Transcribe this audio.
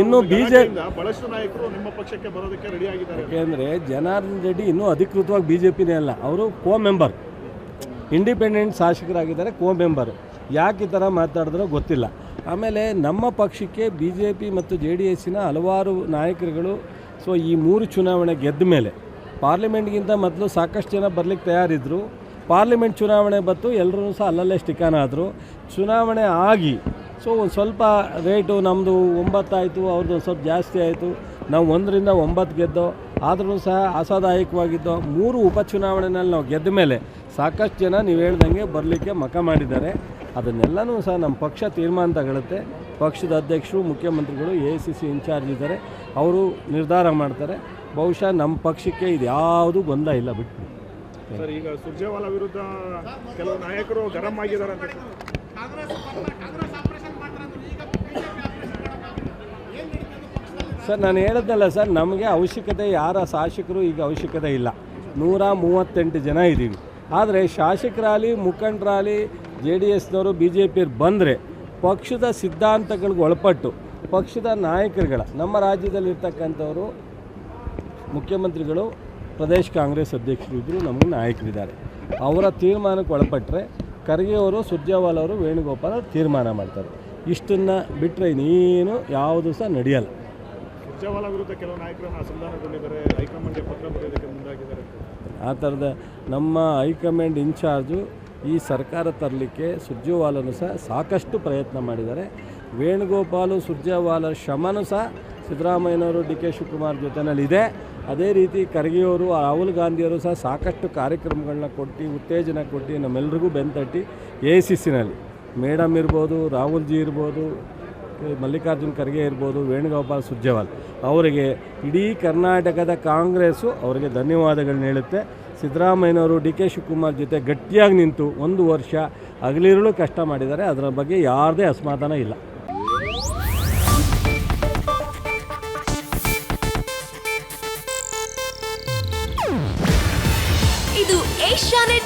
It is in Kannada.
ಇನ್ನು ಬಹಳಷ್ಟು ನಾಯಕರು ನಿಮ್ಮ ಪಕ್ಷಕ್ಕೆ ಬರೋದಕ್ಕೆ ರೆಡಿ ಆಗಿದ್ದಾರೆ. ಯಾಕೆಂದರೆ ಜನಾರ್ದನ್ ರೆಡ್ಡಿ ಇನ್ನೂ ಅಧಿಕೃತವಾಗಿ ಬಿಜೆಪಿನೇ ಜೆ ಪಿನೇ ಅಲ್ಲ ಅವರು ಕೋ ಮೆಂಬರ್ ಇಂಡಿಪೆಂಡೆಂಟ್ ಶಾಸಕರಾಗಿದ್ದಾರೆ ಕೋ ಮೆಂಬರ್ ಯಾಕೆ ಈ ಥರ ಮಾತಾಡಿದ್ರೋ ಗೊತ್ತಿಲ್ಲ. ಆಮೇಲೆ ನಮ್ಮ ಪಕ್ಷಕ್ಕೆ ಬಿ ಜೆ ಪಿ ಮತ್ತು ಜೆ ಡಿ ಎಸ್ಸಿನ ಹಲವಾರು ನಾಯಕರುಗಳು ಸೊ ಈ ಮೂರು ಚುನಾವಣೆ ಗೆದ್ದ ಮೇಲೆ ಪಾರ್ಲಿಮೆಂಟ್ಗಿಂತ ಮೊದಲು ಸಾಕಷ್ಟು ಜನ ಬರಲಿಕ್ಕೆ ತಯಾರಿದ್ದರು ಪಾರ್ಲಿಮೆಂಟ್ ಚುನಾವಣೆ ಬತ್ತು ಎಲ್ಲರೂ ಸಹ ಅಲ್ಲಲ್ಲೇ ಸ್ಟಿಕಾನ ಆದರು. ಚುನಾವಣೆ ಆಗಿ ಸೊ ಒಂದು ಸ್ವಲ್ಪ ರೇಟು ನಮ್ಮದು ಒಂಬತ್ತಾಯಿತು ಅವ್ರದ್ದು ಒಂದು ಸ್ವಲ್ಪ ಜಾಸ್ತಿ ಆಯಿತು. ನಾವು ಒಂದರಿಂದ ಒಂಬತ್ತು ಗೆದ್ದೋ ಆದರೂ ಸಹ ಆಸಾದಾಯಕವಾಗಿದ್ದೋ ಮೂರು ಉಪಚುನಾವಣೆನಲ್ಲಿ ನಾವು ಗೆದ್ದ ಮೇಲೆ ಸಾಕಷ್ಟು ಜನ ನೀವು ಹೇಳ್ದಂಗೆ ಬರಲಿಕ್ಕೆ ಮಕ ಮಾಡಿದ್ದಾರೆ. ಅದನ್ನೆಲ್ಲನೂ ಸಹ ನಮ್ಮ ಪಕ್ಷ ತೀರ್ಮಾನ ತಗೊಳುತ್ತೆ ಪಕ್ಷದ ಅಧ್ಯಕ್ಷರು ಮುಖ್ಯಮಂತ್ರಿಗಳು ಎ ಸಿ ಸಿ ಇನ್ಚಾರ್ಜ್ ಇದ್ದಾರೆ. ಅವರು ನಿರ್ಧಾರ ಮಾಡ್ತಾರೆ. ಬಹುಶಃ ನಮ್ಮ ಪಕ್ಷಕ್ಕೆ ಇದು ಯಾವುದೂ ಗೊಂದಲ ಇಲ್ಲ ಬಿಟ್ಟು ಸರ್ ಈಗ ಸುರ್ಜೇವಾಲಾ ವಿರುದ್ಧ ಕೆಲವು ನಾಯಕರು ಗರಂ ಆಗಿದ್ದಾರೆ ಅಂತ ಸರ್, ನಾನು ಹೇಳಿದ್ನಲ್ಲ ಸರ್, ನಮಗೆ ಅವಶ್ಯಕತೆ, ಯಾರ ಶಾಸಕರು ಈಗ ಅವಶ್ಯಕತೆ ಇಲ್ಲ. ನೂರ ಮೂವತ್ತೆಂಟು ಜನ ಇದ್ದೀವಿ. ಆದರೆ ಶಾಸಕರಾಗಲಿ, ಮುಖಂಡರಾಗಲಿ, ಜೆ ಡಿ ಎಸ್ನವರು, ಬಿ ಜೆ ಪಿಯವ್ರು ಬಂದರೆ ಪಕ್ಷದ ಸಿದ್ಧಾಂತಗಳಿಗೆ ಒಳಪಟ್ಟು, ಪಕ್ಷದ ನಾಯಕರುಗಳ, ನಮ್ಮ ರಾಜ್ಯದಲ್ಲಿರ್ತಕ್ಕಂಥವರು, ಮುಖ್ಯಮಂತ್ರಿಗಳು, ಪ್ರದೇಶ ಕಾಂಗ್ರೆಸ್ ಅಧ್ಯಕ್ಷರು ಇದ್ದರು ನಮಗೆ ನಾಯಕರಿದ್ದಾರೆ. ಅವರ ತೀರ್ಮಾನಕ್ಕೆ ಒಳಪಟ್ಟರೆ ಖರ್ಗೆಯವರು ಸುರ್ಜೇವಾಲ್ ಅವರು ವೇಣುಗೋಪಾಲ್ ಅವರು ತೀರ್ಮಾನ ಮಾಡ್ತಾರೆ. ಇಷ್ಟನ್ನು ಬಿಟ್ಟರೆ ಇನ್ನೇನು ಯಾವುದು ಸಹ ನಡೆಯಲ್ಲ. ವಿರುದ್ಧ ಕೆಲವು ಅಸಮಾಧಾನಗೊಂಡಿದ್ದಾರೆ ಹೈಕಮಾಂಡ್ಗೆ ಪತ್ರ ಬರೆಯೋದಕ್ಕೆ ಮುಂದಾಗಿದ್ದಾರೆ ಆ ಥರದ ನಮ್ಮ ಹೈಕಮಾಂಡ್ ಇನ್ಚಾರ್ಜು ಈ ಸರ್ಕಾರ ತರಲಿಕ್ಕೆ ಸುರ್ಜೇವಾಲನು ಸಹ ಸಾಕಷ್ಟು ಪ್ರಯತ್ನ ಮಾಡಿದ್ದಾರೆ. ವೇಣುಗೋಪಾಲು ಸುರ್ಜೇವಾಲ ಶ್ರಮನೂ ಸಹ ಸಿದ್ದರಾಮಯ್ಯನವರು ಡಿ ಕೆ ಶಿವಕುಮಾರ್ ಜೊತೆಯಲ್ಲಿದೆ ಅದೇ ರೀತಿ ಖರ್ಗೆಯವರು, ರಾಹುಲ್ ಗಾಂಧಿಯವರು ಸಹ ಸಾಕಷ್ಟು ಕಾರ್ಯಕ್ರಮಗಳನ್ನ ಕೊಟ್ಟು, ಉತ್ತೇಜನ ಕೊಟ್ಟು ನಮ್ಮೆಲ್ರಿಗೂ ಬೆಂತಟ್ಟಿ ಎ ಸಿ ಸಿನಲ್ಲಿ. ಮೇಡಮ್ ಇರ್ಬೋದು ರಾಹುಲ್ ಜಿ ಇರ್ಬೋದು ಮಲ್ಲಿಕಾರ್ಜುನ್ ಖರ್ಗೆ ಇರ್ಬೋದು, ವೇಣುಗೋಪಾಲ್ ಸುರ್ಜೇವಾಲ್. ಅವರಿಗೆ ಇಡೀ ಕರ್ನಾಟಕದ ಕಾಂಗ್ರೆಸ್ಸು ಅವರಿಗೆ ಧನ್ಯವಾದಗಳನ್ನ ಹೇಳುತ್ತೆ ಸಿದ್ದರಾಮಯ್ಯನವರು ಡಿ ಕೆ ಶಿವಕುಮಾರ್ ಜೊತೆ ಗಟ್ಟಿಯಾಗಿ ನಿಂತು ಒಂದು ವರ್ಷ ಹಗಲಿರುಳು ಕಷ್ಟ ಮಾಡಿದ್ದಾರೆ. ಅದರ ಬಗ್ಗೆ ಯಾರದೇ ಅಸಮಾಧಾನ ಇಲ್ಲ. ಇದು ಏಷ್ಯಾನೆಟ್